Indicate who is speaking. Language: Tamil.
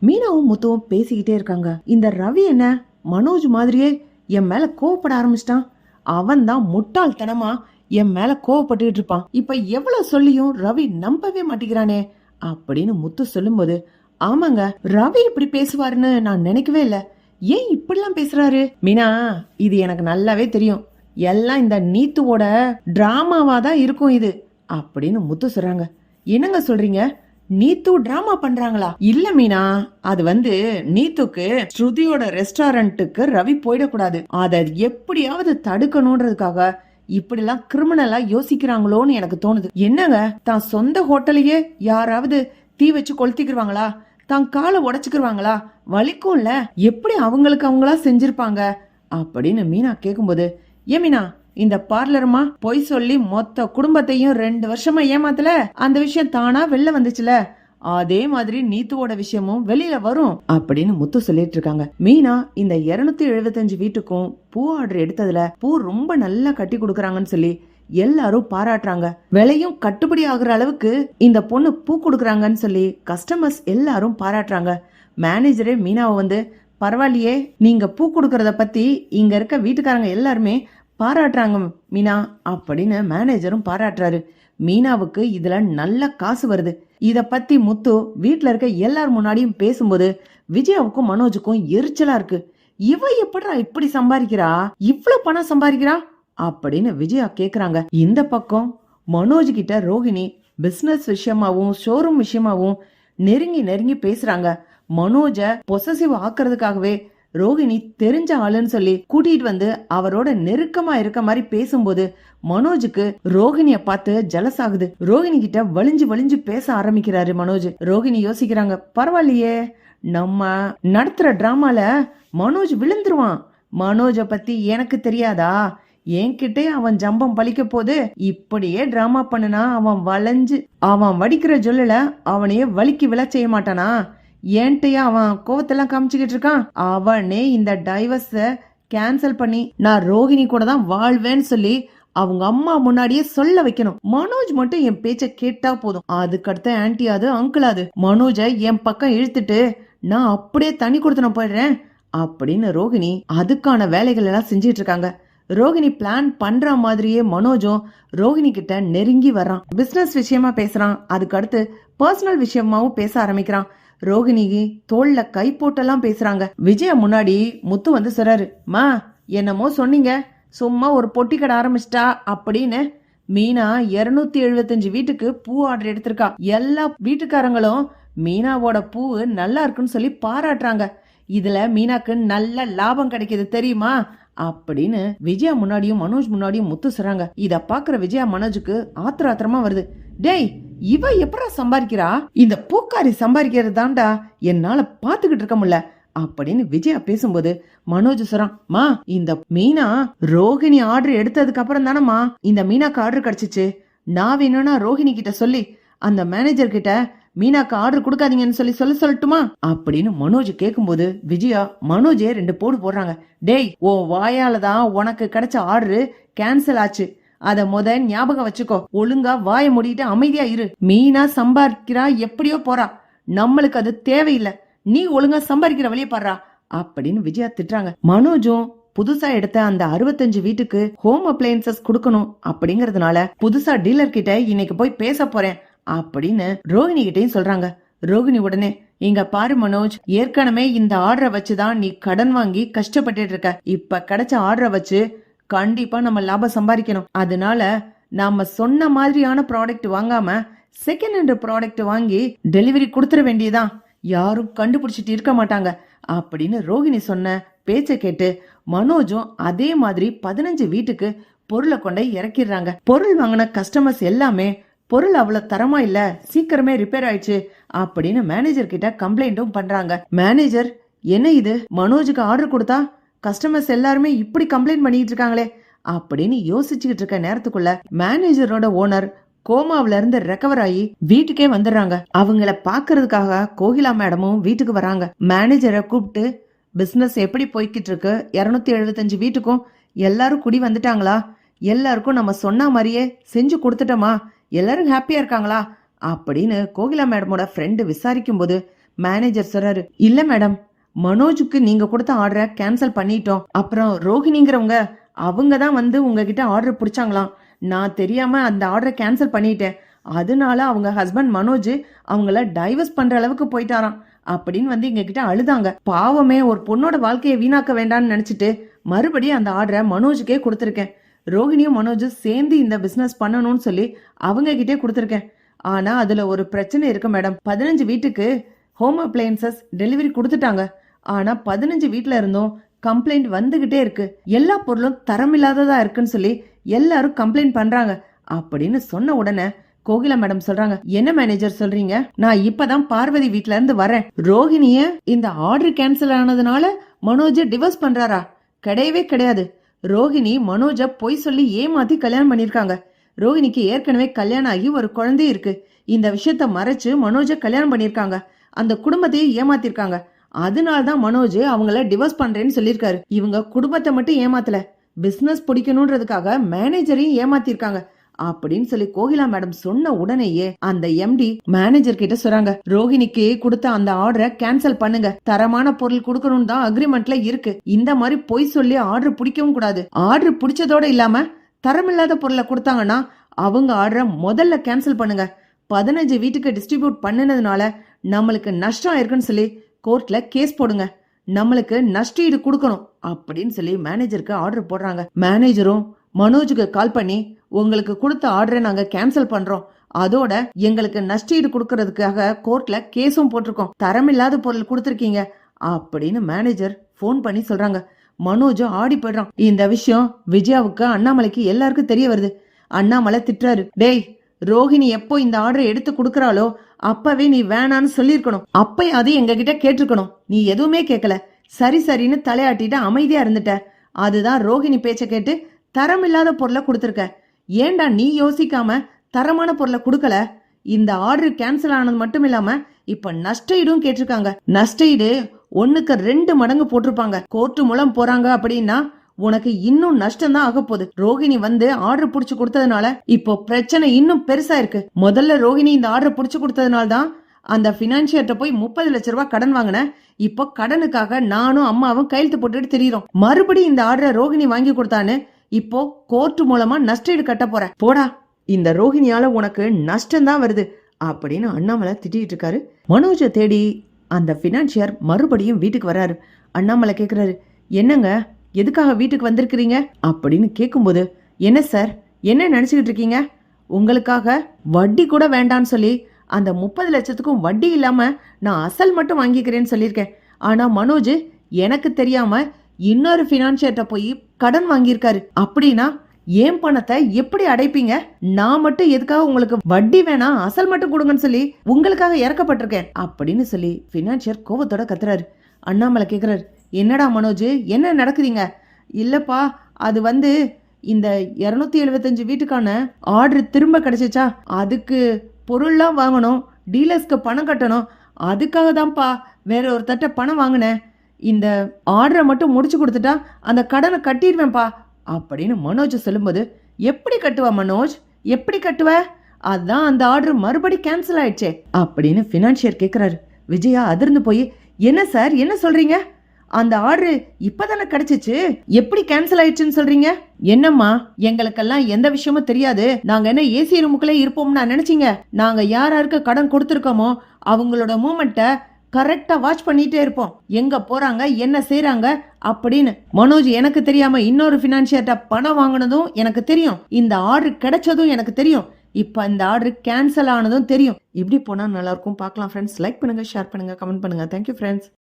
Speaker 1: மீனாவும் முத்துவும் பேசிக்கிட்டே இருக்காங்க. இந்த ரவி என்ன மனோஜ் மாதிரியே என் மேல கோவப்பட ஆரம்பிச்சிட்டான். அவன் தான் முட்டாள்தனமா என் மேல கோவப்பட்டுக்கிட்டு இருப்பான். இப்ப எவ்வளவு சொல்லியும் ரவி நம்பவே மாட்டேங்கிறானே அப்படின்னு முத்து சொல்லும்போது ஆமாங்க ரவி இப்படி பேசுவாருன்னு நான் நினைக்கவே இல்ல. ஏன் இப்படிலாம் பேசுறாரு? மீனா இது எனக்கு நல்லாவே தெரியும். எல்லாம் இந்த நீத்துவோட டிராமாவா தான் இருக்கும் இது அப்படின்னு முத்து சொல்றாங்க. என்னங்க சொல்றீங்க? நீத்து டிராமா பண்றாங்களா? இல்ல மீனா அது வந்து நீத்துக்கு ஸ்ருதியோட ரெஸ்டாரண்ட்டுக்கு ரவி போயிடக்கூடாது. அதை எப்படியாவது தடுக்கணும்ன்றதுக்காக இப்படிலாம் கிரிமினலா யோசிக்கிறாங்களோன்னு எனக்கு தோணுது. என்னங்க தான் சொந்த ஹோட்டலையே யாராவது தீ வச்சு கொளுத்திக்கிருவாங்களா? தான் காலை உடைச்சுக்கிருவாங்களா? வலிக்கும்ல? எப்படி அவங்களுக்கு அவங்களா செஞ்சிருப்பாங்க? அப்படின்னு மீனா கேக்கும்போது ஏன் மீனா இந்த பார்லருமா பொய் சொல்லி மொத்த குடும்பத்தையும் ரெண்டு வருஷமா ஏமாத்தல? அந்த விஷயம் தானா வெளில வந்துச்சுல? அதே மாதிரி நீத்துவோட விஷயமும் வெளியில வரும் அப்படின்னு முத்து சொல்லிட்டு இருக்காங்க. மீனா இந்த 275 எழுபத்தஞ்சு வீட்டுக்கும் பூ ஆர்டர் எடுத்ததுல பூ ரொம்ப நல்லா கட்டி கொடுக்கறாங்கன்னு சொல்லி எல்லாரும் பாராட்டுறாங்க. விலையும் கட்டுப்படி ஆகுற அளவுக்கு இந்த பொண்ணு பூ கொடுக்குறாங்கன்னு சொல்லி கஸ்டமர்ஸ் எல்லாரும் பாராட்டுறாங்க. மேனேஜரே மீனாவை வந்து பரவாயில்லையே நீங்க பூ கொடுக்கறத பத்தி இங்க இருக்க வீட்டுக்காரங்க எல்லாருமே பாராட்டுறாங்க மீனா அப்படின்னு மேனேஜரும் பாராட்டுறாரு. மீனாவுக்கு இதுல நல்ல காசு வருது. இத பத்தி முத்து வீட்டில் இருக்க எல்லார் முன்னாடியும் பேசும்போது விஜயாவுக்கும் மனோஜுக்கும் எரிச்சலா இருக்கு. இவ எப்படா இப்படி சம்பாதிக்கிறா? இவ்வளவு பணம் சம்பாதிக்கிறா? அப்படின்னு விஜயா கேக்குறாங்க. இந்த பக்கம் மனோஜ் கிட்ட ரோஹிணி பிசினஸ் விஷயமாவும் ஷோரூம் விஷயமாவும் நெருங்கி நெருங்கி பேசுறாங்க. மனோஜ பொசசிவ் ஆக்குறதுக்காகவே ரோகிணி தெரிஞ்ச ஆளுன்னு சொல்லி கூட்டிட்டு வந்து அவரோட நெருக்கமா இருக்க மாதிரி பேசும்போது மனோஜுக்கு ரோகிணிய பார்த்து ஜலஸ் ஆகுது. ரோகிணி கிட்ட வலிஞ்சு வலிஞ்சு பேச ஆரம்பிக்கிறாரு மனோஜ். ரோகிணி யோசிக்கிறாங்க பரவாயில்லையே நம்ம நடத்துற டிராமால மனோஜ் விழுந்துருவான். மனோஜ பத்தி எனக்கு தெரியாதா? என்கிட்டே அவன் ஜம்பம் பழிக்க போது இப்படியே டிராமா பண்ணுனா அவன் வளைஞ்சு அவன் வடிக்கிற ஜொல்லுல அவனையே வலிக்கு விழ செய்ய மாட்டானா? ஏன்ட்டையா அவன் கோவத்தெல்லாம் காமிச்சுக்கிட்டு இருக்கான்? அவனே இந்த டைவர்ஸ கேன்சல் பண்ணி நான் ரோஹிணி கூட தான் வாழ்வேன்னு சொல்லி அவங்க அம்மா முன்னாடியே சொல்ல வைக்கணும். மனோஜ் மட்டும் என் பேச்ச கேட்டா போதும். அதுக்கடுத்த ஆன்டி அது அங்கிள் அது. மனோஜ என் பக்கம் இழுத்துட்டு நான் அப்படியே தனி கொடுத்தன போயிடுறேன் அப்படின்னு ரோகிணி அதுக்கான வேலைகள் எல்லாம் செஞ்சிட்டு இருக்காங்க. ரோகிணி பிளான் பண்ற மாதிரியே மனோஜும் ரோகிணி கிட்ட நெருங்கி வர்றான். பிசினஸ் விஷயமா பேசுறான். அதுக்கடுத்து பர்சனல் விஷயமாவும் பேச ஆரம்பிக்கிறான். ரோகிணிக்கு தோல்ல கை போட்டெல்லாம் பேசுறாங்க. விஜயா முன்னாடி முத்து வந்து சொல்றாரு மா என்னமோ சொன்னீங்க. சும்மா ஒரு பொட்டி கடை ஆரம்பிச்சிட்டா அப்படின்னு. மீனா 275 எழுபத்தஞ்சு வீட்டுக்கு பூ ஆர்டர் எடுத்திருக்கா. எல்லா வீட்டுக்காரங்களும் மீனாவோட பூ நல்லா இருக்குன்னு சொல்லி பாராட்டுறாங்க. இதுல மீனாக்கு நல்ல லாபம் கிடைக்குது தெரியுமா? அப்படின்னு விஜயா முன்னாடியும் மனோஜ் முன்னாடியும் முத்து சொல்றாங்க. இத பாக்குற விஜயா மனோஜுக்கு ஆத்திர ஆத்திரமா வருது. டேய் இவ எப்படா சம்பாதிக்கிறா? இந்த பூக்காரி சம்பாதிக்கிறது தாண்டா என்னால பாத்துக்கிட்டு இருக்க முடியல. அப்படின்னு விஜயா பேசும்போது மனோஜ் சொல்றான் மா இந்த மீனா ரோகிணி ஆர்டர் எடுத்ததுக்கு அப்புறம் தானம்மா இந்த மீனாக்கு ஆர்டர் கிடைச்சிச்சு. நான் வேணும்னா ரோஹிணி கிட்ட சொல்லி அந்த மேனேஜர் கிட்ட மீனாக்கு ஆர்டர் கொடுக்காதீங்கன்னு சொல்லி சொல்ல சொல்லட்டுமா? அப்படின்னு மனோஜ் கேட்கும்போது விஜயா மனோஜே ரெண்டு போடு போடுறாங்க டேய் ஓ வாயால தான் உனக்கு கிடைச்ச ஆர்டர் கேன்சல் ஆச்சு. அத முத ஞாபகம் வச்சுக்கோ. ஒழுங்கா வாய மூடிட்டு அமைதியா இரு. மீனா சம்பாதிக்கிறா எப்படியோ போறா. நம்மளுக்கு அது தேவையில்லை. நீ ஒழுங்கா சம்பாதிக்கிற வழிய பாடுறா. அப்படின்னு விஜயா திட்டுறாங்க. மனோஜும் புதுசா எடுத்த அந்த அறுபத்தஞ்சு வீட்டுக்கு ஹோம் அப்ளையன்சஸ் கொடுக்கணும் அப்படிங்கறதுனால புதுசா டீலர் கிட்ட இன்னைக்கு போய் பேச போறேன் அப்படின்னு ரோஹிணி கிட்டையும் சொல்றாங்க. ரோகிணி உடனே இங்க பாரு மனோஜ் ஏற்கனவே இந்த ஆர்டரை வச்சுதான் நீ கடன் வாங்கி கஷ்டப்பட்டுட்டு இருக்க. இப்ப கிடைச்ச ஆர்டரை வச்சு கண்டிப்பா நம்ம லாபம் சம்பாதிக்கணும். அதனால நாம சொன்ன மாதிரியான ப்ராடக்ட் வாங்காம செகண்ட் ஹேண்ட் ப்ராடக்ட் வாங்கி டெலிவரி கொடுத்துட வேண்டியதான் யாரும் கண்டுபிடிச்சிட்டு இருக்க மாட்டாங்க. அப்படின்னு ரோகிணி சொன்ன பேச்சை கேட்டு மனோஜும் அதே மாதிரி பதினஞ்சு வீட்டுக்கு பொருளை கொண்டு இறக்கிடுறாங்க. பொருள் வாங்கின கஸ்டமர்ஸ் எல்லாமே பொருள் அவ்வளவு தரமா இல்ல சீக்கிரமே ரிப்பேர் ஆயிடுச்சு அப்படின்னு மேனேஜர் கிட்ட கம்ப்ளைண்ட்டும் பண்றாங்க. மேனேஜர் என்ன இது? மனோஜுக்கு ஆர்டர் கொடுத்தா கஸ்டமர்ஸ் எல்லாருமே இப்படி கம்ப்ளைண்ட் பண்ணிட்டு இருக்காங்களே அப்படின்னு யோசிச்சுக்கிட்டு இருக்க நேரத்துக்குள்ள மேனேஜரோட ஓனர் கோமாவுல இருந்து ரெக்கவர் ஆகி வீட்டுக்கே வந்துடுறாங்க. அவங்கள பாக்குறதுக்காக கோகிலா மேடமும் வீட்டுக்கு வராங்க. மேனேஜரை கூப்பிட்டு பிசினஸ் எப்படி போய்கிட்டு இருக்கு? இருநூத்தி எழுபத்தஞ்சு வீட்டுக்கும் எல்லாரும் குடி வந்துட்டாங்களா? எல்லாருக்கும் நம்ம சொன்ன மாதிரியே செஞ்சு கொடுத்துட்டோமா? எல்லாரும் ஹாப்பியா இருக்காங்களா? அப்படின்னு கோகிலா மேடமோட ஃப்ரெண்டு விசாரிக்கும் போது மேனேஜர் சொல்றாரு இல்ல மேடம் மனோஜுக்கு நீங்க கொடுத்த ஆர்டரை கேன்சல் பண்ணிட்டோம். அப்புறம் ரோஹிணிங்கிறவங்க அவங்க தான் வந்து உங்ககிட்ட ஆர்டர் பிடிச்சாங்களாம். நான் தெரியாம அந்த ஆர்டரை கேன்சல் பண்ணிட்டேன். அதனால அவங்க ஹஸ்பண்ட் மனோஜ் அவங்கள டைவர்ஸ் பண்ற அளவுக்கு போயிட்டாராம். அப்படின்னு வந்து எங்க கிட்ட அழுதாங்க. பாவமே ஒரு பொண்ணோட வாழ்க்கையை வீணாக்க வேண்டாம்னு நினைச்சிட்டு மறுபடியும் அந்த ஆர்டரை மனோஜுக்கே கொடுத்துருக்கேன். ரோஹிணியும் மனோஜும் சேர்ந்து இந்த பிசினஸ் பண்ணணும்னு சொல்லி அவங்க கிட்டே கொடுத்துருக்கேன். ஆனா அதுல ஒரு பிரச்சனை இருக்கு மேடம் பதினஞ்சு வீட்டுக்கு ஹோம் அப்ளையன்சஸ் டெலிவரி கொடுத்துட்டாங்க. ஆனா பதினஞ்சு வீட்டில் இருந்தும் கம்ப்ளைண்ட் வந்துகிட்டே இருக்கு. எல்லா பொருளும் தரமில்லாததா இருக்குன்னு சொல்லி எல்லாரும் கம்ப்ளைண்ட் பண்றாங்க. அப்படின்னு சொன்ன உடனே கோகிலா மேடம் சொல்றாங்க என்ன மேனேஜர் சொல்றீங்க? நான் இப்பதான் பார்வதி வீட்ல இருந்து வரேன். ரோஹிணிய இந்த ஆர்டர் கேன்சல் ஆனதுனால மனோஜ டிவோர்ஸ் பண்றாரா? கிடையவே கிடையாது. ரோஹிணி மனோஜ பொய் சொல்லி ஏமாத்தி கல்யாணம் பண்ணிருக்காங்க ரோஹிணிக்கு ஏற்கனவே கல்யாணம் ஆகி ஒரு குழந்தை இருக்கு. இந்த விஷயத்த மறைச்சு மனோஜ கல்யாணம் பண்ணிருக்காங்க அந்த குடும்பத்தையே ஏமாத்திருக்காங்க. அதனால தான் மனோஜ் அவங்கள டிவோர்ஸ் பண்றேன்னு சொல்லியிருக்காரு. இவங்க குடும்பத்தை மட்டும் ஏமாத்தல. பிசினஸ் பிடிக்கணுன்றதுக்காக மேனேஜரையும் ஏமாத்திருக்காங்க. அப்படின்னு சொல்லி கோகிலா மேடம் சொன்ன உடனேயே அந்த எம்டி மேனேஜர் கிட்ட சொல்றாங்க ரோஹிணிக்கு கொடுத்த அந்த ஆர்டரை கேன்சல் பண்ணுங்க. தரமான பொருள் கொடுக்கணும் தான் அக்ரிமெண்ட்ல இருக்கு. இந்த மாதிரி பொய் சொல்லி ஆர்டர் பிடிக்கவும் கூடாது. ஆர்டர் பிடிச்சதோட இல்லாம தரமில்லாத பொருளை கொடுத்தாங்கன்னா அவங்க ஆர்டரை முதல்ல கேன்சல் பண்ணுங்க. பதினஞ்சு வீட்டுக்கு டிஸ்ட்ரிபியூட் பண்ணினதுனால நம்மளுக்கு நஷ்டம் ஆயிருக்குன்னு சொல்லி கோர்ட்ல கேஸ் போடுங்க. நம்மளுக்கு நஷ்டஈடு கொடுக்கணும் அப்படின்னு சொல்லி மேனேஜருக்கு ஆர்டர் போடுறாங்க. மேனேஜரும் மனோஜுக்கு கால் பண்ணி உங்களுக்கு கொடுத்த ஆர்டரை நாங்க கேன்சல் பண்றோம். அதோட எங்களுக்கு நஷ்டஈடு கொடுக்கறதுக்காக கோர்ட்ல கேஸும் போட்டிருக்கோம். தரமில்லாத பொருள் கொடுத்துருக்கீங்க. அப்படின்னு மேனேஜர் ஃபோன் பண்ணி சொல்றாங்க. மனோஜும் ஆடி போயிடுறான். இந்த விஷயம் விஜயாவுக்கு அண்ணாமலைக்கு எல்லாருக்கும் தெரிய வருது. அண்ணாமலை திட்டுறாரு. டேய் ரோஹிணி எப்போ இந்த ஆர்டர் எடுத்து கொடுக்கறாளோ அப்பவே நீ வேணான்னு சொல்லியிருக்கணும். அப்பயாவது அது கிட்ட கேட்டிருக்கணும். நீ எதுவுமே கேட்கல சரி சரின்னு தலையாட்டிட்டு அமைதியா இருந்துட்ட. அதுதான் ரோஹிணி பேச்ச கேட்டு தரம் இல்லாத பொருளை கொடுத்துருக்க. ஏன்டா நீ யோசிக்காம தரமான பொருளை கொடுக்கல? இந்த ஆர்டர் கேன்சல் ஆனது மட்டும் இல்லாம இப்ப நஷ்டஈடும் கேட்டிருக்காங்க. நஷ்டஈடு ஒண்ணுக்கு ரெண்டு மடங்கு போட்டிருப்பாங்க. கோர்ட்டு மூலம் போறாங்க அப்படின்னா உனக்கு இன்னும் நஷ்டம் தான் ஆக போகுது. ரோகிணி வந்து ஆர்டர் புடிச்சு கொடுத்ததுனால இப்போ பிரச்சனை இன்னும் பெருசா இருக்கு. முதல்ல ரோகிணி இந்த ஆர்டர் புடிச்சு கொடுத்ததுனால தான் அந்த பினான்சியர்கிட்ட போய் முப்பது லட்ச ரூபாய் கடன் வாங்கினேன். இப்போ கடனுக்காக நானும் அம்மாவும் கையெழுத்து போட்டுட்டு திரியிறோம். மறுபடியும் இந்த ஆர்டரை ரோகிணி வாங்கி கொடுத்தான்னு இப்போ கோர்ட் மூலமா நஷ்டீடு கட்ட போற போடா இந்த ரோஹிணியால உனக்கு நஷ்டம் தான் வருது அப்படின்னு அண்ணாமலை திட்டிட்டு இருக்காரு. மனோஜை தேடி அந்த பினான்சியர் மறுபடியும் வீட்டுக்கு வராரு. அண்ணாமலை கேட்குறாரு என்னங்க? எதுக்காக வீட்டுக்கு வந்திருக்கிறீங்க? அப்படின்னு கேட்கும்போது என்ன சார்? என்ன நினச்சிக்கிட்டு இருக்கீங்க? உங்களுக்காக வட்டி கூட வேண்டான்னு சொல்லி அந்த முப்பது லட்சத்துக்கும் வட்டி இல்லாமல் நான் அசல் மட்டும் வாங்கிக்கிறேன்னு சொல்லியிருக்கேன். ஆனால் மனோஜ் எனக்கு தெரியாமல் இன்னொரு ஃபினான்ஷியர்கிட்ட போய் கடன் வாங்கியிருக்காரு. அப்படின்னா ஏன் பணத்தை எப்படி அடைப்பீங்க? நான் மட்டும் எதுக்காக உங்களுக்கு வட்டி வேணாம் அசல் மட்டும் கொடுங்கன்னு சொல்லி உங்களுக்காக இறக்கப்பட்டிருக்கேன். அப்படின்னு சொல்லி ஃபினான்ஷியர் கோவத்தோட கத்துறாரு. அண்ணாமலை கேட்குறாரு என்னடா மனோஜ் என்ன நடக்குதுங்க இல்லைப்பா அது வந்து இந்த இரநூத்தி எழுபத்தஞ்சு வீட்டுக்கான ஆர்டர் திரும்ப கிடச்சிச்சா? அதுக்கு பொருள்லாம் வாங்கணும் டீலர்ஸ்க்கு பணம் கட்டணும். அதுக்காக தான்ப்பா வேற ஒருத்தட்ட பணம் வாங்கினேன். இந்த ஆர்டரை மட்டும் முடிச்சு கொடுத்துட்டா அந்த கடனை கட்டிடுவேன்ப்பா அப்படின்னு மனோஜ் சொல்லும்போது எப்படி கட்டுவா மனோஜ்? எப்படி கட்டுவ? அதான் அந்த ஆர்டர் மறுபடி கேன்சல் ஆயிடுச்சே அப்படின்னு ஃபினான்ஷியர் கேட்குறாரு விஜயா அதிர்ந்து போய் என்ன சார்? என்ன சொல்கிறீங்க அந்த ஆர்டர் இப்பதானே கிடைச்சிச்சு? எப்படி கேன்சல் ஆயிடுச்சுன்னு சொல்றீங்க? என்னம்மா எங்களுக்கெல்லாம் எந்த விஷயமும் தெரியாது. நாங்க என்ன ஏசி ரூமுக்குள்ளே இருப்போம்னு நினைச்சிங்க. நாங்க யார் யாருக்கு கடன் கொடுத்துருக்கோமோ அவங்களோட மூமெண்ட்டை கரெக்டா வாட்ச் பண்ணிட்டே இருப்போம். எங்க போறாங்க என்ன செய்கிறாங்க அப்படின்னு மனோஜ் எனக்கு தெரியாம இன்னொரு பினான்சியர்ட்ட பணம் வாங்கினதும் எனக்கு தெரியும். இந்த ஆர்டர் கிடைச்சதும் எனக்கு தெரியும். இப்போ இந்த ஆர்டர் கேன்சல் ஆனதும் தெரியும். இப்படி போனால் நல்லாயிருக்கும் பார்க்கலாம் ஃப்ரெண்ட்ஸ் லைக் பண்ணுங்கள் ஷேர் பண்ணுங்கள் கமெண்ட் பண்ணுங்க. Thank you friends